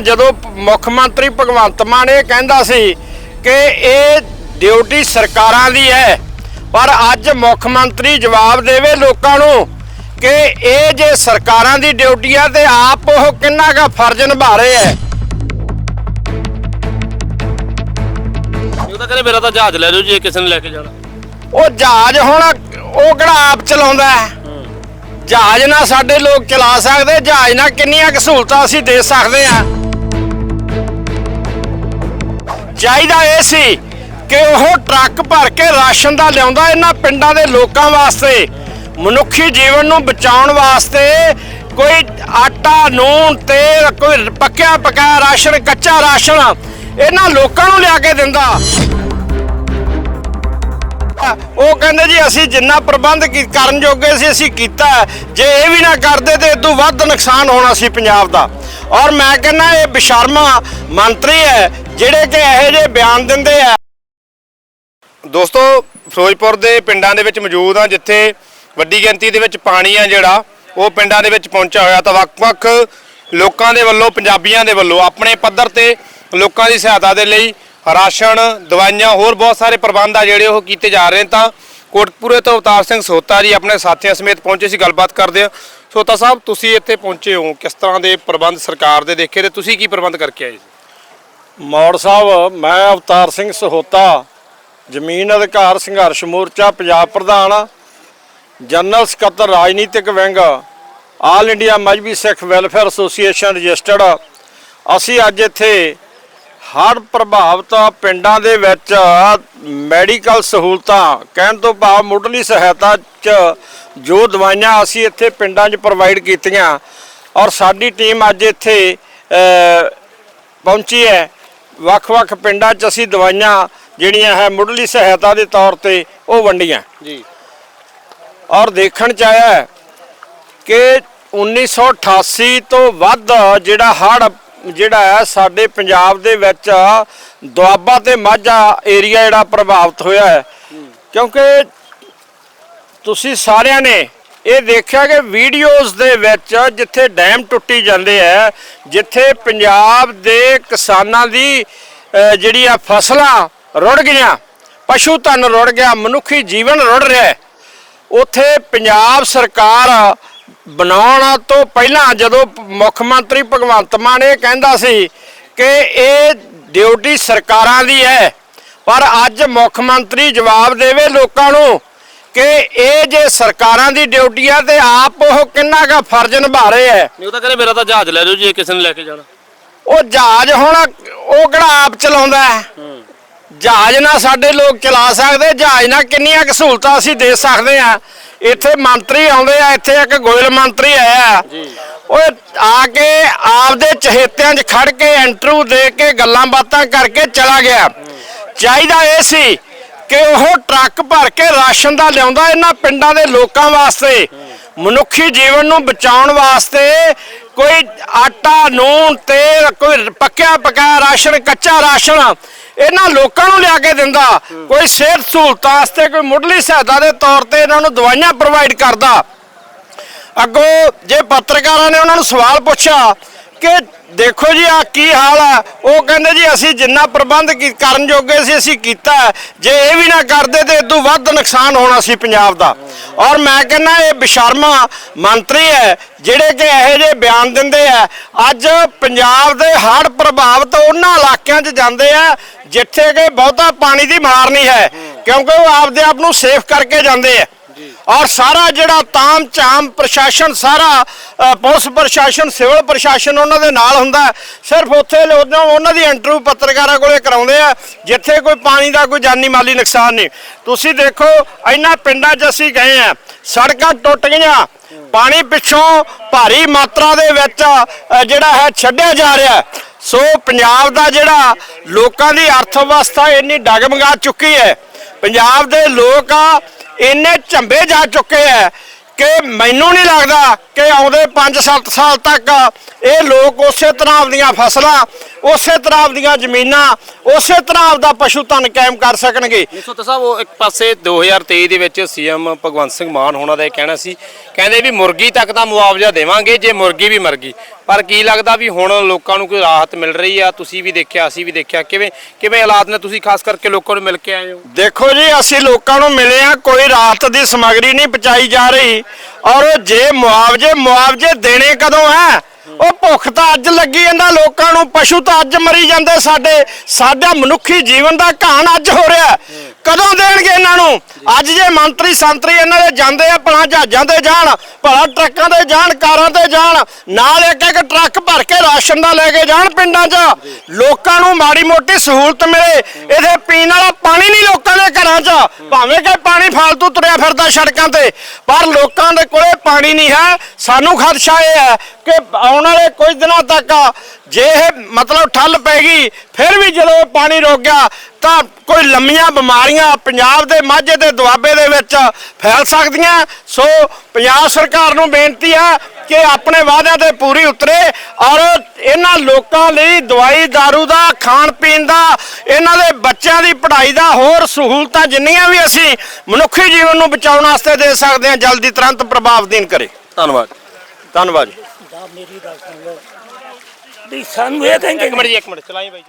ਜਦੋਂ ਮੁੱਖ ਮੰਤਰੀ ਭਗਵੰਤ ਮਾਨ ਇਹ ਕਹਿੰਦਾ ਸੀ ਕਿ ਇਹ ਡਿਊਟੀ ਸਰਕਾਰਾਂ ਦੀ ਹੈ ਪਰ ਅੱਜ ਮੁੱਖ ਮੰਤਰੀ ਜਵਾਬ ਦੇਵੇ ਲੋਕਾਂ ਨੂੰ ਕਿ ਇਹ ਜੇ ਸਰਕਾਰਾਂ ਦੀ ਡਿਊਟੀ ਆ ਤੇ ਆਪ ਉਹ ਕਿੰਨਾ ਕਾ ਫਰਜ਼ ਨਿਭਾ ਰਹੇ ਹੈ। ਉਹ ਤਾਂ ਕਹਿੰਦੇ ਮੇਰਾ ਤਾਂ ਜਹਾਜ਼ ਲੈ ਲਓ ਜੇ ਕਿਸੇ ਨੇ ਲੈ ਕੇ ਜਾਣਾ। ਉਹ ਜਹਾਜ਼ ਹੁਣ ਉਹ ਕਿਹੜਾ ਆਪ ਚਲਾਉਂਦਾ ਹੈ? ਜਹਾਜ਼ ਨਾਲ ਸਾਡੇ ਲੋਕ ਚਲਾ ਸਕਦੇ ਜਹਾਜ਼ ਨਾਲ ਕਿੰਨੀਆਂ ਕੁ ਸਹੂਲਤਾਂ ਅਸੀਂ ਦੇ ਸਕਦੇ ਆ ਚਾਹੀਦਾ ਇਹ ਸੀ ਕਿ ਉਹ ਟਰੱਕ ਭਰ ਕੇ ਰਾਸ਼ਨ ਦਾ ਲਿਆਉਂਦਾ ਇਹਨਾਂ ਪਿੰਡਾਂ ਦੇ ਲੋਕਾਂ ਵਾਸਤੇ। ਮਨੁੱਖੀ ਜੀਵਨ ਨੂੰ ਬਚਾਉਣ ਵਾਸਤੇ ਕੋਈ ਆਟਾ ਨੂਨ ਤੇਲ, ਕੋਈ ਪੱਕਿਆ ਪਕਾਇਆ ਰਾਸ਼ਨ, ਕੱਚਾ ਰਾਸ਼ਨ ਇਹਨਾਂ ਲੋਕਾਂ ਨੂੰ ਲਿਆ ਕੇ ਦਿੰਦਾ। ਉਹ ਕਹਿੰਦੇ ਜੀ, ਅਸੀਂ ਜਿੰਨਾ ਪ੍ਰਬੰਧ ਕਰਨ ਜੋਗੇ ਸੀ, ਅਸੀਂ ਕੀਤਾ। ਜੇ ਇਹ ਵੀ ਨਾ ਕਰਦੇ ਤੇ ਇਦੋਂ ਵੱਧ ਨੁਕਸਾਨ ਹੋਣਾ ਸੀ ਪੰਜਾਬ ਦਾ। ਔਰ ਮੈਂ ਕਹਿੰਦਾ, ਇਹ ਬਸ਼ਰਮਾ ਮੰਤਰੀ ਹੈ ਜਿਹੜੇ ਕਿ ਇਹੋ ਜਿਹੇ ਬਿਆਨ ਦਿੰਦੇ ਆ। ਦੋਸਤੋ, ਫਿਰੋਜ਼ਪੁਰ ਦੇ ਪਿੰਡਾਂ ਦੇ ਵਿੱਚ ਮੌਜੂਦ ਆ, ਜਿੱਥੇ ਵੱਡੀ ਗਿਣਤੀ ਦੇ ਵਿੱਚ ਪਾਣੀ ਆ ਜਿਹੜਾ, ਉਹ ਪਿੰਡਾਂ ਦੇ ਵਿੱਚ ਪਹੁੰਚਿਆ ਹੋਇਆ ਤਾਂ ਵੱਖ-ਵੱਖ ਲੋਕਾਂ ਦੇ ਵੱਲੋਂ, ਪੰਜਾਬੀਆਂ ਦੇ ਵੱਲੋਂ, ਆਪਣੇ ਪੱਧਰ ਤੇ ਲੋਕਾਂ ਦੀ ਸਹਾਇਤਾ ਦੇ ਲਈ ਰਾਸ਼ਨ, ਦਵਾਈਆਂ, ਹੋਰ ਬਹੁਤ ਸਾਰੇ ਪ੍ਰਬੰਧ ਆ ਜਿਹੜੇ ਉਹ ਕੀਤੇ ਜਾ ਰਹੇ ਨੇ ਤਾਂ ਕੋਟਪੂਰੇ ਤੋਂ ਅਵਤਾਰ ਸਿੰਘ ਸੋਤਾ ਜੀ ਆਪਣੇ ਸਾਥੀਆਂ ਸਮੇਤ ਪਹੁੰਚੇ ਸੀ, ਗੱਲਬਾਤ ਕਰਦੇ ਆ। ਸੋਤਾ ਸਾਹਿਬ, ਤੁਸੀਂ ਇੱਥੇ ਪਹੁੰਚੇ ਹੋ, ਕਿਸ ਤਰ੍ਹਾਂ ਦੇ ਪ੍ਰਬੰਧ ਸਰਕਾਰ ਦੇ ਦੇਖੇ ਤੇ ਤੁਸੀਂ ਕੀ ਪ੍ਰਬੰਧ ਕਰਕੇ ਆਏ ਮੌੜ ਸਾਹਿਬ, ਮੈਂ ਅਵਤਾਰ ਸਿੰਘ ਸਹੋਤਾ, ਜ਼ਮੀਨ ਅਧਿਕਾਰ ਸੰਘਰਸ਼ ਮੋਰਚਾ, ਪੰਜਾਬ ਪ੍ਰਧਾਨ, ਜਨਰਲ ਸਕੱਤਰ, ਰਾਜਨੀਤਿਕ wing, all India Mazhabi Sikh welfare association registered. ਅਸੀਂ ਅੱਜ ਇੱਥੇ ਹੜ੍ਹ ਪ੍ਰਭਾਵਿਤ ਪਿੰਡਾਂ ਦੇ ਵਿੱਚ ਮੈਡੀਕਲ ਸਹੂਲਤਾਂ, ਕਹਿਣ ਤੋਂ ਭਾਵ ਮੁੱਢਲੀ ਸਹਾਇਤਾ ਚ ਜੋ ਦਵਾਈਆਂ ਅਸੀਂ ਇੱਥੇ ਪਿੰਡਾਂ 'ਚ ਪ੍ਰੋਵਾਈਡ ਕੀਤੀਆਂ ਔਰ ਸਾਡੀ ਟੀਮ ਅੱਜ ਇੱਥੇ ਪਹੁੰਚੀ ਹੈ। ਵੱਖ-ਵੱਖ ਪਿੰਡਾਂ 'ਚ ਅਸੀਂ ਦਵਾਈਆਂ ਜਿਹੜੀਆਂ ਹੈ ਮੁੱਢਲੀ ਸਹਾਇਤਾ ਦੇ ਤੌਰ ਤੇ ਉਹ ਵੰਡੀਆਂ। ਜੀ। ਔਰ ਦੇਖਣ ਚ ਆਇਆ ਕਿ 1988 ਤੋਂ ਵੱਧ ਜਿਹੜਾ ਹੜ੍ਹ ਜਿਹੜਾ ਹੈ ਸਾਡੇ ਪੰਜਾਬ ਦੇ ਵਿੱਚ ਦੁਆਬਾ ਤੇ ਮਾਝਾ ਏਰੀਆ ਜਿਹੜਾ ਪ੍ਰਭਾਵਿਤ ਹੋਇਆ ਹੈ। ਕਿਉਂਕਿ ਤੁਸੀਂ ਸਾਰਿਆਂ ਨੇ ਇਹ ਦੇਖਿਆ ਕਿ ਵੀਡੀਓਜ਼ ਦੇ ਵਿੱਚ ਜਿੱਥੇ ਡੈਮ ਟੁੱਟੀ ਜਾਂਦੇ ਆ, ਜਿੱਥੇ ਪੰਜਾਬ ਦੇ ਕਿਸਾਨਾਂ ਦੀ ਜਿਹੜੀ ਆ ਫਸਲਾਂ ਰੁੜ ਗਈਆਂ, ਪਸ਼ੂ ਧਨ ਰੁੜ ਗਿਆ, ਮਨੁੱਖੀ ਜੀਵਨ ਰੁੜ ਰਿਹਾ ਉੱਥੇ ਪੰਜਾਬ ਸਰਕਾਰ ਬਣਾਉਣ ਤੋਂ ਪਹਿਲਾਂ ਜਦੋਂ ਮੁੱਖ ਮੰਤਰੀ ਭਗਵੰਤ ਮਾਨ ਇਹ ਕਹਿੰਦਾ ਸੀ ਕਿ ਇਹ ਡਿਊਟੀ ਸਰਕਾਰਾਂ ਦੀ ਹੈ, ਪਰ ਅੱਜ ਮੁੱਖ ਮੰਤਰੀ ਜਵਾਬ ਦੇਵੇ ਲੋਕਾਂ ਨੂੰ। ਕਿ ਇਹ ਜੇ ਸਰਕਾਰਾਂ ਦੀ ਡਿਊਟੀ ਆ ਤੇ ਆਪ ਉਹ ਕਿੰਨਾ ਕਾ ਫਰਜ਼ ਨਿਭਾ ਰਹੇ ਨਹੀਂ ਉਹ ਤਾਂ ਕਹਿੰਦੇ ਮੇਰਾ ਤਾਂ ਜਹਾਜ਼ ਲੈ ਲਓ ਜੇ ਕਿਸੇ ਨੇ ਲੈ ਕੇ ਜਾਣਾ। ਉਹ ਜਹਾਜ਼ ਹੁਣ ਉਹ ਕਿਹੜਾ ਆਪ ਚਲਾਉਂਦਾ ਹੈ। ਜਹਾਜ਼ ਨਾਲ ਸਾਡੇ ਲੋਕ ਚਲਾ ਸਕਦੇ ਜਹਾਜ਼ ਨਾਲ ਕਿੰਨੀਆਂ ਕੁ ਸਹੂਲਤਾਂ ਅਸੀਂ ਦੇ ਸਕਦੇ ਆ? ਇੱਥੇ ਮੰਤਰੀ ਆਉਂਦੇ ਆ ਇੱਥੇ ਇੱਕ ਗੋਇਲ ਮੰਤਰੀ ਆਇਆ। ਜੀ। ਓਏ ਆ ਕੇ ਆਪਦੇ ਚਹੇਤਿਆਂ 'ਚ ਖੜ ਕੇ ਇੰਟਰਵਿਊ ਦੇ ਕੇ ਗੱਲਾਂ ਬਾਤਾਂ ਕਰਕੇ ਚਲਾ ਗਿਆ। ਚਾਹੀਦਾ ਇਹ ਸੀ ਕਿ ਉਹ ਟਰੱਕ ਭਰ ਕੇ ਰਾਸ਼ਨ ਦਾ ਲਿਆਉਂਦਾ ਇਹਨਾਂ ਪਿੰਡਾਂ ਦੇ ਲੋਕਾਂ ਵਾਸਤੇ। ਮਨੁੱਖੀ ਜੀਵਨ ਨੂੰ ਬਚਾਉਣ ਵਾਸਤੇ ਕੋਈ ਆਟਾ ਨੂਨ ਤੇਲ, ਕੋਈ ਪੱਕਿਆ ਪਕਾਇਆ ਰਾਸ਼ਨ, ਕੱਚਾ ਰਾਸ਼ਨ ਇਹਨਾਂ ਲੋਕਾਂ ਨੂੰ ਲਿਆ ਕੇ ਦਿੰਦਾ। ਕੋਈ ਸਿਹਤ ਸਹੂਲਤਾਂ ਵਾਸਤੇ, ਕੋਈ ਮੁੱਢਲੀ ਸਹਾਇਤਾ ਦੇ ਤੌਰ ਤੇ ਇਹਨਾਂ ਨੂੰ ਦਵਾਈਆਂ ਪ੍ਰੋਵਾਈਡ ਕਰਦਾ। ਅੱਗੋਂ ਜੇ ਪੱਤਰਕਾਰਾਂ ਨੇ ਉਹਨਾਂ ਨੂੰ ਸਵਾਲ ਪੁੱਛਿਆ ਕਿ ਦੇਖੋ ਜੀ ਆ ਕੀ ਹਾਲ ਆ। ਉਹ ਕਹਿੰਦੇ ਜੀ ਅਸੀਂ ਜਿੰਨਾ ਪ੍ਰਬੰਧ ਕੀ- ਕਰਨ ਜੋਗੇ ਸੀ, ਅਸੀਂ ਕੀਤਾ। ਹੈ। ਜੇ ਇਹ ਵੀ ਨਾ ਕਰਦੇ ਤੇ ਇਦੋਂ ਵੱਧ ਨੁਕਸਾਨ ਹੋਣਾ ਸੀ ਪੰਜਾਬ ਦਾ। ਔਰ ਮੈਂ ਕਹਿੰਦਾ ਇਹ ਬਸ਼ਰਮਾ ਮੰਤਰੀ ਹੈ, ਜਿਹੜੇ ਕਿ ਇਹੋ ਜਿਹੇ ਬਿਆਨ ਦਿੰਦੇ ਆ। ਅੱਜ ਪੰਜਾਬ ਦੇ ਹੜ੍ਹ ਪ੍ਰਭਾਵਿਤ ਉਹਨਾਂ ਇਲਾਕਿਆਂ 'ਚ ਜਾਂਦੇ ਆ, ਜਿੱਥੇ ਕਿ ਬਹੁਤਾ ਪਾਣੀ ਦੀ ਮਾਰ ਨਹੀਂ ਹੈ। ਕਿਉਂਕਿ ਉਹ ਆਪਦੇ ਆਪ ਨੂੰ ਸੇਫ ਕਰਕੇ ਜਾਂਦੇ ਆ। ਔਰ ਸਾਰਾ ਜਿਹੜਾ ਤਾਮ ਝਾਮ ਪ੍ਰਸ਼ਾਸਨ, ਸਾਰਾ ਪੁਲਿਸ ਪ੍ਰਸ਼ਾਸਨ, ਸਿਵਲ ਪ੍ਰਸ਼ਾਸਨ ਉਹਨਾਂ ਦੇ ਨਾਲ ਹੁੰਦਾ ਸਿਰਫ ਉੱਥੇ ਉਹਨਾਂ ਦੀ ਇੰਟਰਵਿਊ ਪੱਤਰਕਾਰਾਂ ਕੋਲੇ ਕਰਾਉਂਦੇ ਆ, ਜਿੱਥੇ ਕੋਈ ਪਾਣੀ ਦਾ ਕੋਈ ਜਾਨੀ ਮਾਲੀ ਨੁਕਸਾਨ ਨਹੀਂ। ਤੁਸੀਂ ਦੇਖੋ, ਇੰਨਾ ਪਿੰਡਾਂ 'ਚ ਅਸੀਂ ਗਏ ਆ, ਸੜਕਾਂ ਟੁੱਟ ਗਈਆਂ, ਪਾਣੀ ਪਿੱਛੋਂ ਭਾਰੀ ਮਾਤਰਾ ਦੇ ਵਿੱਚ ਜਿਹੜਾ ਹੈ ਛੱਡਿਆ ਜਾ ਰਿਹਾ ਸੋ ਪੰਜਾਬ ਦਾ ਜਿਹੜਾ ਲੋਕਾਂ ਦੀ ਅਰਥ ਵਿਵਸਥਾ ਇੰਨੀ ਡਗਮਗਾ ਚੁੱਕੀ ਹੈ। ਪੰਜਾਬ ਦੇ ਲੋਕ ਆ ਇੰਨੇ ਝੰਬੇ ਜਾ ਚੁੱਕੇ ਐ ਕਿ ਮੈਨੂੰ ਨਹੀਂ ਲੱਗਦਾ ਕਿ ਆਉਂਦੇ 5-7 ਸਾਲ ਤੱਕ ਇਹ ਲੋਕ ਉਸੇ ਤਰ੍ਹਾਂ ਆਪਣੀਆਂ ਫਸਲਾਂ ਉਸੇ ਤਰ੍ਹਾਂ ਆਪਦੀਆਂ ਜ਼ਮੀਨਾਂ ਉਸੇ ਤਰ੍ਹਾਂ ਆਪਦਾ ਪਸ਼ੂ ਧਨ ਕਾਇਮ ਕਰ ਸਕਣਗੇ। ਸੋ ਸਾਹਿਬ ਉਹ ਇੱਕ ਪਾਸੇ 2023 ਦੇ ਵਿੱਚ ਸੀਐਮ ਭਗਵੰਤ ਸਿੰਘ ਮਾਨ ਹੋਣਾ ਦਾ ਇਹ ਕਹਿਣਾ ਸੀ। ਕਹਿੰਦੇ ਵੀ ਮੁਰਗੀ ਤੱਕ ਦਾ ਮੁਆਵਜ਼ਾ ਦੇਵਾਂਗੇ ਜੇ ਮੁਰਗੀ ਵੀ ਮਰ ਗਈ। ਪਰ ਕੀ ਲੱਗਦਾ ਵੀ ਹੁਣ ਲੋਕਾਂ ਨੂੰ ਕੋਈ ਰਾਹਤ ਮਿਲ ਰਹੀ ਆ? ਤੁਸੀਂ ਵੀ ਦੇਖਿਆ ਅਸੀਂ ਵੀ ਦੇਖਿਆ। ਕਿਵੇਂ ਕਿਵੇਂ ਹਾਲਾਤ ਨੇ ਤੁਸੀਂ ਖਾਸ ਕਰਕੇ ਲੋਕਾਂ ਨੂੰ ਮਿਲ ਕੇ ਆਏ ਹੋ? ਦੇਖੋ ਜੀ ਅਸੀਂ ਲੋਕਾਂ ਨੂੰ ਮਿਲੇ ਆ ਕੋਈ ਰਾਹਤ ਦੀ ਸਮੱਗਰੀ ਨਹੀਂ ਪਹੁੰਚਾਈ ਜਾ ਰਹੀ। ਔਰ ਜੇ ਮੁਆਵਜ਼ੇ ਮੁਆਵਜ਼ੇ ਦੇਣੇ ਕਦੋਂ ਹੈ? ਉਹ ਭੁੱਖ ਤਾਂ ਅੱਜ ਲੱਗੀ ਇਹਨਾਂ ਲੋਕਾਂ ਨੂੰ ਪਸ਼ੂ ਤਾਂ ਅੱਜ ਮਰੀ ਜਾਂਦੇ ਸਾਡੇ, ਸਾਡਾ ਮਨੁੱਖੀ ਜੀਵਨ ਦਾ ਘਾਣ ਅੱਜ ਹੋ ਰਿਹਾ। ਕਦੋਂ ਦੇਣਗੇ ਇਹਨਾਂ ਨੂੰ? ਅੱਜ ਜੇ ਮੰਤਰੀ ਸੰਤਰੀ ਇਹਨਾਂ ਦੇ ਜਾਂਦੇ ਆ, ਭਲਾ ਜਹਾਜ਼ਾਂ ਤੇ ਜਾਣ, ਭਲਾ ਟਰੱਕਾਂ ਤੇ ਜਾਣ, ਕਾਰਾਂ ਤੇ ਜਾਣ, ਨਾਲ ਇੱਕ ਇੱਕ ਟਰੱਕ ਭਰ ਕੇ ਰਾਸ਼ਨ ਦਾ ਲੈ ਕੇ ਜਾਣ ਪਿੰਡਾਂ 'ਚ। ਲੋਕਾਂ ਨੂੰ ਮਾੜੀ ਮੋਟੀ ਸਹੂਲਤ ਮਿਲੇ, ਇਹਦੇ ਪੀਣ ਵਾਲਾ ਪਾਣੀ ਨਹੀਂ ਲੋਕਾਂ ਦੇ ਘਰਾਂ 'ਚ। ਭਾਵੇਂ ਕਿ ਪਾਣੀ ਫਾਲਤੂ ਤੁਰਿਆ ਫਿਰਦਾ ਸੜਕਾਂ ਤੇ, ਪਰ ਲੋਕਾਂ ਦੇ ਕੋਲੇ ਪਾਣੀ ਨਹੀਂ ਹੈ। ਸਾਨੂੰ ਖਦਸ਼ਾ ਇਹ ਹੈ ਕਿ ਆਉਣ ਵਾਲੇ ਕੁਝ ਦਿਨਾਂ ਤੱਕ ਜੇ ਇਹ ਮਤਲਬ ਠੱਲ ਪੈ ਗਈ ਫਿਰ ਵੀ ਜਦੋਂ ਪਾਣੀ ਰੁਕ ਗਿਆ ਤਾਂ ਕੋਈ ਲੰਮੀਆਂ ਬਿਮਾਰੀਆਂ ਪੰਜਾਬ ਦੇ ਮਾਝੇ ਦੇ ਦੁਆਬੇ ਦੇ ਵਿੱਚ ਫੈਲ ਸਕਦੀਆਂ। ਸੋ ਪੰਜਾਬ ਸਰਕਾਰ ਨੂੰ ਬੇਨਤੀ ਹੈ ਕਿ ਆਪਣੇ ਵਾਅਦਿਆਂ ਤੇ ਪੂਰੀ ਉਤਰੇ ਔਰ ਇਹਨਾਂ ਲੋਕਾਂ ਲਈ ਦਵਾਈ दारू ਦਾ ਖਾਣ ਪੀਣ ਦਾ ਇਹਨਾਂ ਦੇ ਬੱਚਿਆਂ ਦੀ ਪੜ੍ਹਾਈ ਦਾ ਹੋਰ ਸਹੂਲਤਾਂ ਜਿੰਨੀਆਂ ਵੀ ਅਸੀਂ ਮਨੁੱਖੀ ਜੀਵਨ ਨੂੰ ਬਚਾਉਣ ਵਾਸਤੇ ਦੇ ਸਕਦੇ ਹਾਂ ਜਲਦੀ ਤੁਰੰਤ ਪ੍ਰਭਾਵਦੀਨ ਕਰੇ। ਧੰਨਵਾਦ। ਧੰਨਵਾਦ ਮੇਰੀ ਗੱਲ ਸੁਣ ਲਓ। ਵੀ ਸਾਨੂੰ ਇਹ ਕਹਿੰਦੇ ਇੱਕ ਮਿੰਟ ਜੀ ਇੱਕ ਮਿੰਟ ਚਲਾਈ ਬਾਈ ਚਲਾਈ।